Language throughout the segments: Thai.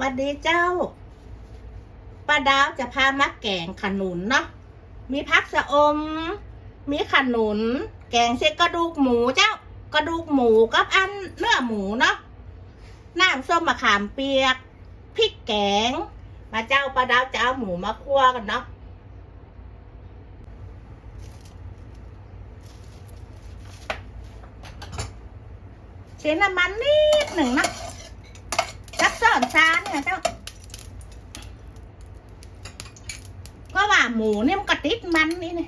วัสดีเจ้าป้าดาวจะพามาแกงขนุนเนาะ มีพักสะอม มีขนุน แกงเส้นกระดูกหมูเจ้า กระดูกหมูกับอันเนื้อหมูเนาะ น้ำส้มมะขามเปียก พริกแกง มาเจ้าป้าดาวจะเอาหมูมาคั่วกันเนาะเสียน้ำมันนิดหนึ่งนะ กสอนซาเนี่ยเจ้าเพราะว่าหมูเนี่ยมันกระติดมันนี่เนี่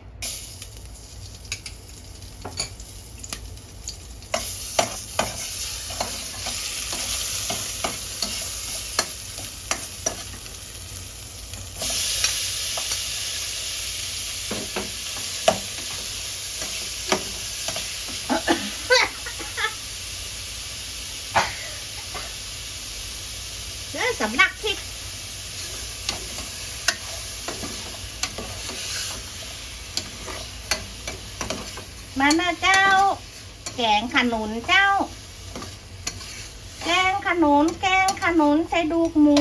สำลักพริกมาหนะเจ้า แกงขนุนเจ้า แกงขนุนแกงขนุนใส่ดูกหมู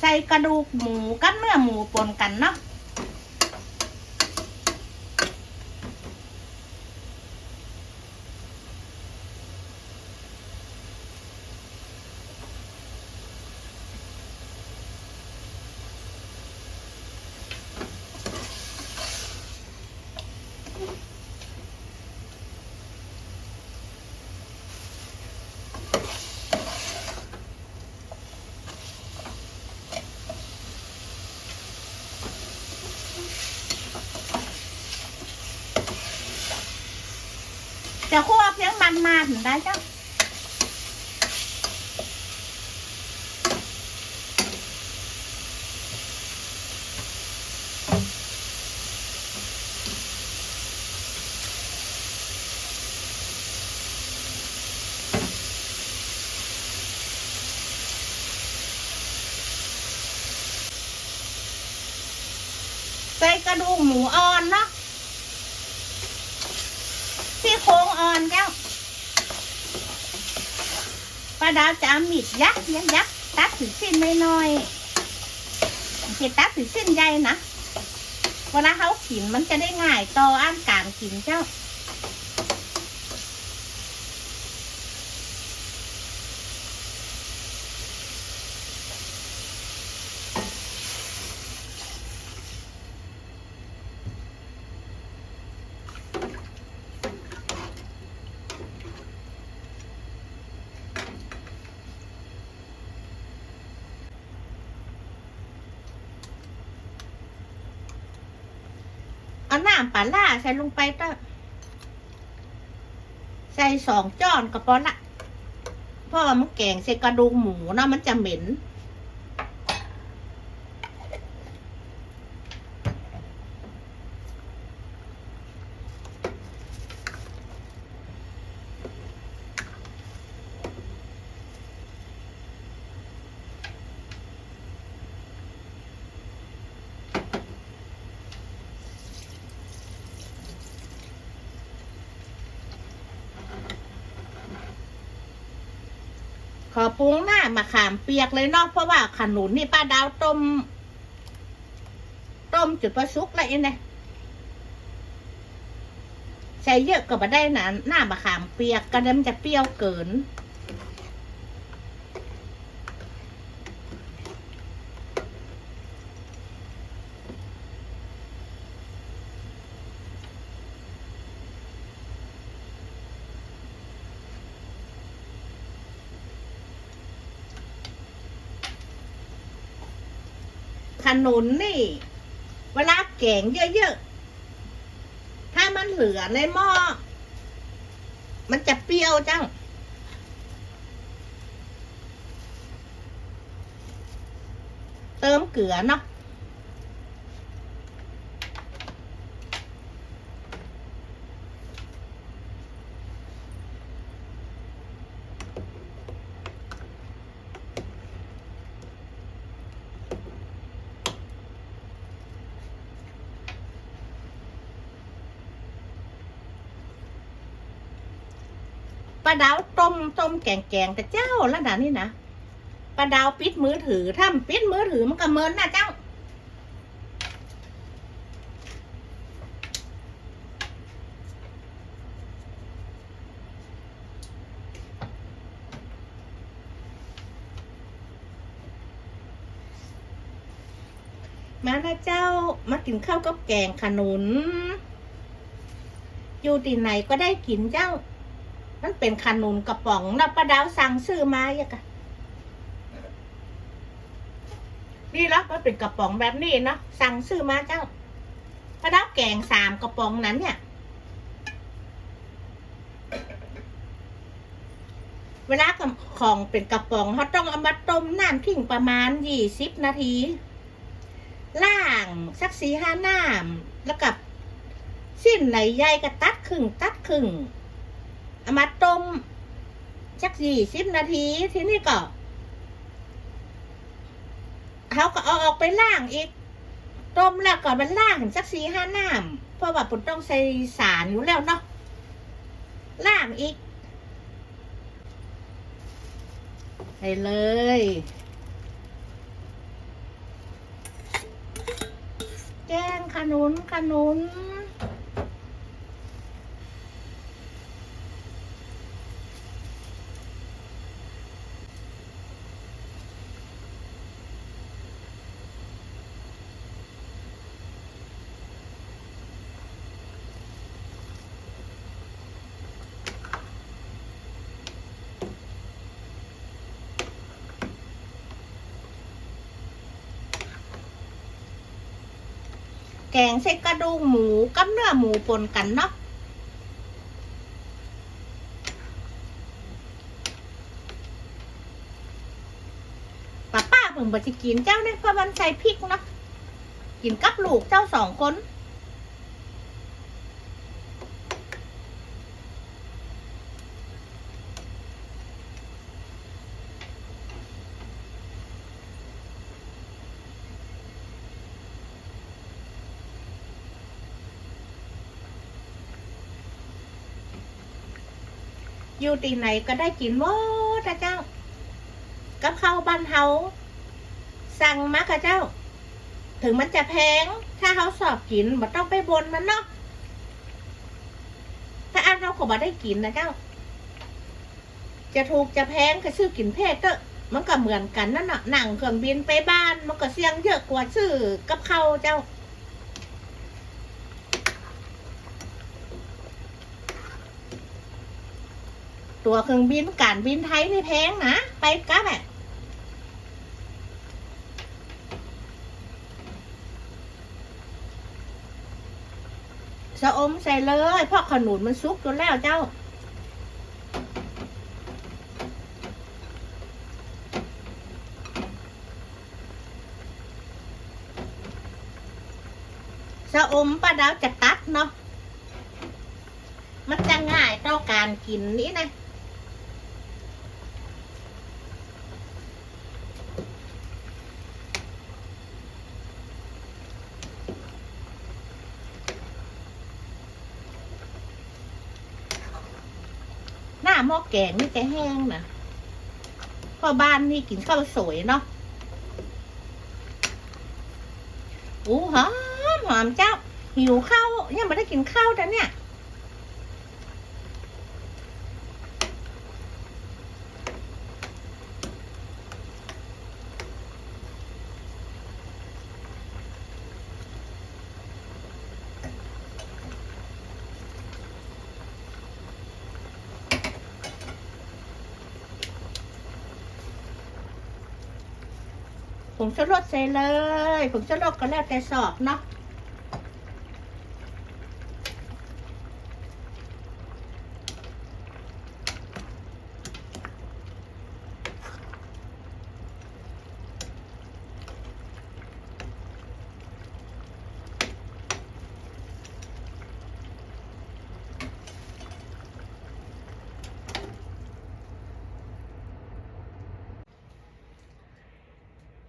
ใส่กระดูกหมูกับเนื้อหมูปนกันเนาะ จะคั่วเพียงมันมาถึงได้เจ้าใส่กระดูกหมูอ่อนเนาะ ซี่โครง อ่อนเจ้าป้าดาวจะเอามีดยักษ์ยักษ์ยักษ์ตัดถึงสิ้นไม่น้อยเจ็ตัดถึงสิ้นใหญ่นะเวลาเขากินมันจะได้ง่ายต่ออ่านการกินเจ้า เอาน้ำปลาล่าใส่ลงไปตั้งใส่สองจ้อนกระป๋อละเพราะว่ามันแกงใส่กระดูกหมูนาะมันจะเหม็น ขอปรุงหน้ามะขามเปียกเลยเนาะเพราะว่าขนุนนี่ป้าดาวต้ม ต้มจุดประสุกอะไรเนี่ยใส่เยอะก็ไม่ได้นะหน้ามะขามเปียกก็เดี๋ยวมันจะเปรี้ยวเกิน นุนนี่ เวลาแกงเยอะๆ ถ้ามันเหลือในหม้อ มันจะเปรี้ยวจัง เติมเกลือเนาะาดาวต้มต้มแกงแกงแต่เจ้าแล้วนะนี่นะป้าดาวปิดมือถือถ้าปิดมือถือมันก็เมินนะเจ้า มานะเจ้ามากินข้าวกับแกงขนุน อยู่ที่ไหนก็ได้กินเจ้า มันเป็นขนุนกระป๋องนะป้าดาวสั่งซื้อมาอย่ากะนี่ละมันเป็นกระป๋องแบบนี้เนาะสั่งซื้อมาเจ้าป้าดาวแกงสามกระป๋องนั้นเนี่ย เวลาของเป็นกระป๋องเขาต้องเอามาต้มน้ำทิ้งประมาณยี่สิบนาทีล่างสักสี่ห้าน้ำแล้วกับ สิ้นไหนใยก็ตัดครึ่งตัดครึ่ง เอามาต้มสักสี่สิบนาที ทีนี้ก็เขาก็เอาออกไปล่างอีก ต้มแล้วก็มันล่างสักสี่ห้าน้ำเพราะว่าผมต้องใส่สารอยู่แล้วเนาะล่างอีกไปเลยแกงขนุนขนุน แกงเส้นกระดูกหมูกับเนื้อหมูปนกันเนาะป้าป้าเพิ่งบจะกินเจ้าเนี่ยเพราะมันใส่พริกเนาะกินกับลูกเจ้าสองคน อยู่ที่ไหนก็ได้กินหมดนะเจ้ากับข้าวบ้านเฮาสั่งมาคะเจ้า ถึงมันจะแพง ถ้าเขาสอบกินบ่ต้องไปบนมันเนาะถ้าอันเขาก็บ่ได้กินนะเจ้า จะถูกจะแพงก็ซื้อกินเพศเตอะมันก็เหมือนกันนั่นน่ะหนังเครื่องบินไปบ้าน มันก็เสี่ยงเยอะกว่าซื้อกับข้าวเจ้า ตัวเครื่องบินการบินไทยนี่แพงนะ ไปกลับอะสะอมใส่เลยเพราะขนุนมันซุกจนแล้วเจ้า สะอมป้าดาวจะตัดเนาะมันจะง่ายต่อการกินนี้นะ หม้อแกงนี่จะแห้งนะเพอบ้านนี่กินข้าวสวยเนาะอู้หอมหอมเจ้าหิวข้าวยังไม่ได้กินข้าวแต่เนี่ย ผงชูรสใส่เลยผงชูรสก็แล้วแต่สอบเนาะ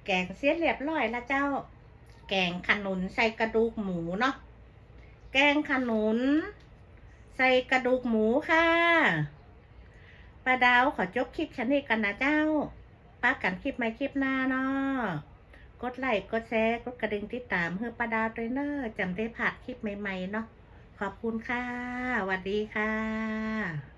แกงเสียเรียบร้อยแล้วเจ้า แกงขนุนใส่กระดูกหมูเนาะ แกงขนุน ใส่กระดูกหมูค่ะป้าดาวขอจบคลิปฉันนี้กันนะเจ้าป้ากันคลิปใหม่คลิปหน้าเนาะ กดไลค์กดแชร์กดกระดิ่งติดตามเพื่อป้าดาวด้วยเนอะจำได้ผ่านคลิปใหม่ๆเนาะ ขอบคุณค่ะสวัสดีค่ะ